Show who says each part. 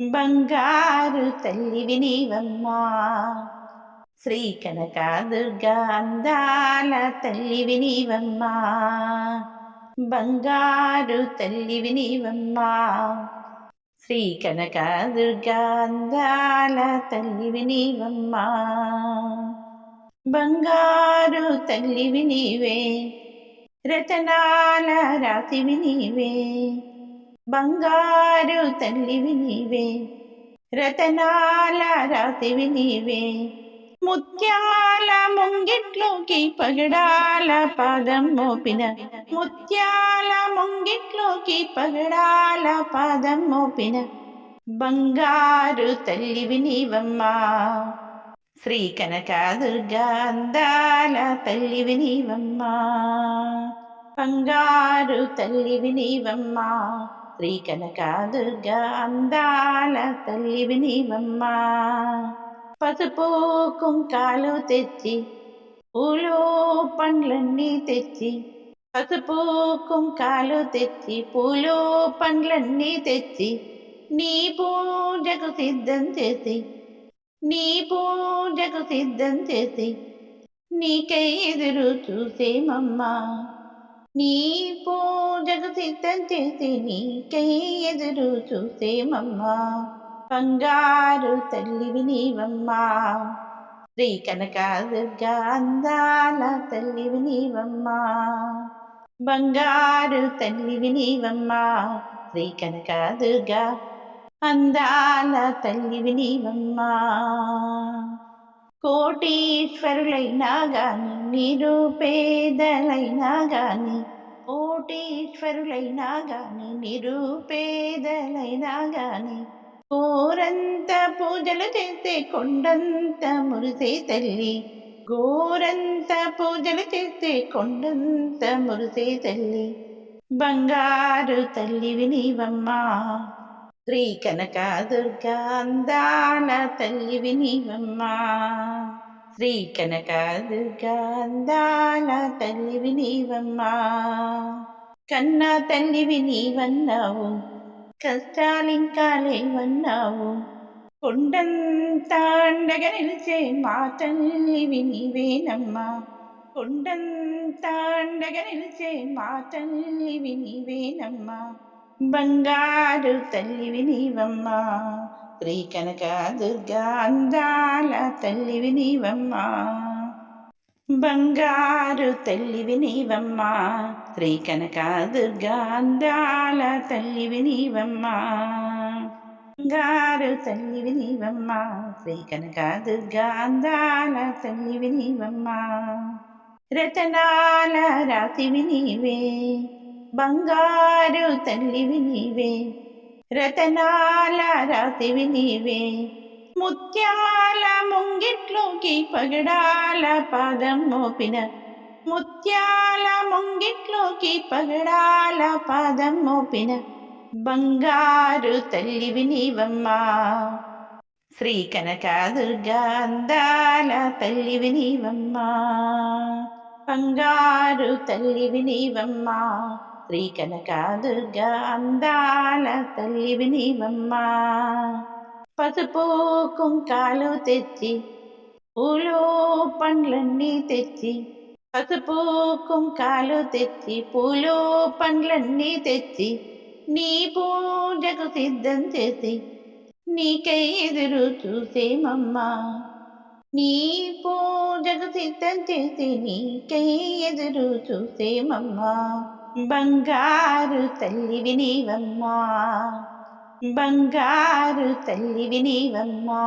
Speaker 1: బంగారు తల్లి వినివమ్మా. శ్రీ కనకాదుర్గా అందాల తల్లి వినివమ్మా. బంగారు తల్లి వినివమ్మా. శ్రీ కనకాదుర్గా అందాల తల్లి వినివమ్మా. బంగారు తల్లి వినివే రతనాల రాతి వినివే. బంగారు తల్లివి నీవే రతనాల రాతివి నీవే. ముత్యాల ముంగిట్లోకి పగడాల పాదం మోపిన ముత్యాల ముంగిట్లోకి పగడాల పాదం మోపిన బంగారు తల్లివి నీవమ్మా. శ్రీ కనకాదుర్గా అందాల తల్లివి నీవమ్మా. బంగారు తల్లివి నీవమ్మా. శ్రీ కనకాదుర్గా అందాల తల్లి వినివమ్మా పసుపు కుంకాలు తెచ్చి పూలు పండ్లన్నీ తెచ్చి పసుపు కుంకాలు తెచ్చి పూలు పండ్లన్నీ తెచ్చి నీ పూజకు సిద్ధం చేసి నీ పూజకు సిద్ధం చేసి నీకై ఎదురు చూసేమమ్మా. నీ పూజకు సిద్ధం చేసి నీకై ఎదురు చూసేమమ్మా బంగారు తల్లివి నీవమ్మా. శ్రీ కనకాదుర్గా అందాల తల్లివి నీవమ్మా. బంగారు తల్లివి నీవమ్మా. శ్రీ కనకాదుర్గా అందాల తల్లివి నీవమ్మా. కోటీశ్వరులైనా గాని నిరుపేదలైనా గాని కోటీశ్వరులైనా గాని నిరుపేదలైనా గాని గోరంత పూజలు చేస్తే కొండంత మురిసే తల్లి గోరంత పూజలు చేస్తే కొండంత మురిసే తల్లి. బంగారు తల్లి వినివమ్మా. శ్రీ కనకాదుర్గా అందాల తల్లి వినివమ్మా శ్రీ కనకాదుర్గా అందాల తల్లి వినివమ్మా కన్నా తల్లి వినివన్నావు కష్టాలింకా లేవన్నావు కొండంతా అండగా నిలిచే మా తల్లి వినివేనమ్మా కొండంతా అండగా నిలిచే మా తల్లి వినివేనమ్మా బంగారు తల్లివి నీవమ్మ. శ్రీ కనక దుర్గా అందాల తల్లివి నీవమ్మ. బంగారు తల్లివి నీవమ్మ. శ్రీ కనక దుర్గా అందాల తల్లివి నీవమ్మ. బంగారు తల్లివి నీవమ్మ. శ్రీ కనక దుర్గా అందాల తల్లివి నీవమ్మ. రతనాల రాతివి నీవే. బంగారు తల్లివి నీవే రతనాల రాతివి నీవే. ముత్యాల ముంగిట్లోకి పగడాల పాదం మోపిన ముత్యాల ముంగిట్లోకి పగడాల పాదం మోపిన బంగారు తల్లివి నీవమ్మా. శ్రీ కనకాదుర్గా అందాల తల్లివి నీవమ్మా. బంగారు తల్లివి నీవమ్మా. శ్రీ కనకాదుర్గా అందాల తల్లివి నీవమ్మా పసుపు కుంకాలు తెచ్చి పూలు పండ్లన్నీ తెచ్చి పసుపు కుంకాలు తెచ్చి పూలు పండ్లన్నీ తెచ్చి నీ పూజకు సిద్ధం చేసి నీకై ఎదురు చూసేమమ్మా. నీ పూజకు సిద్ధం చేసి నీకై ఎదురు చూసేమమ్మా. బంగారు తల్లి వినివమ్మా బంగారు తల్లి వినివమ్మా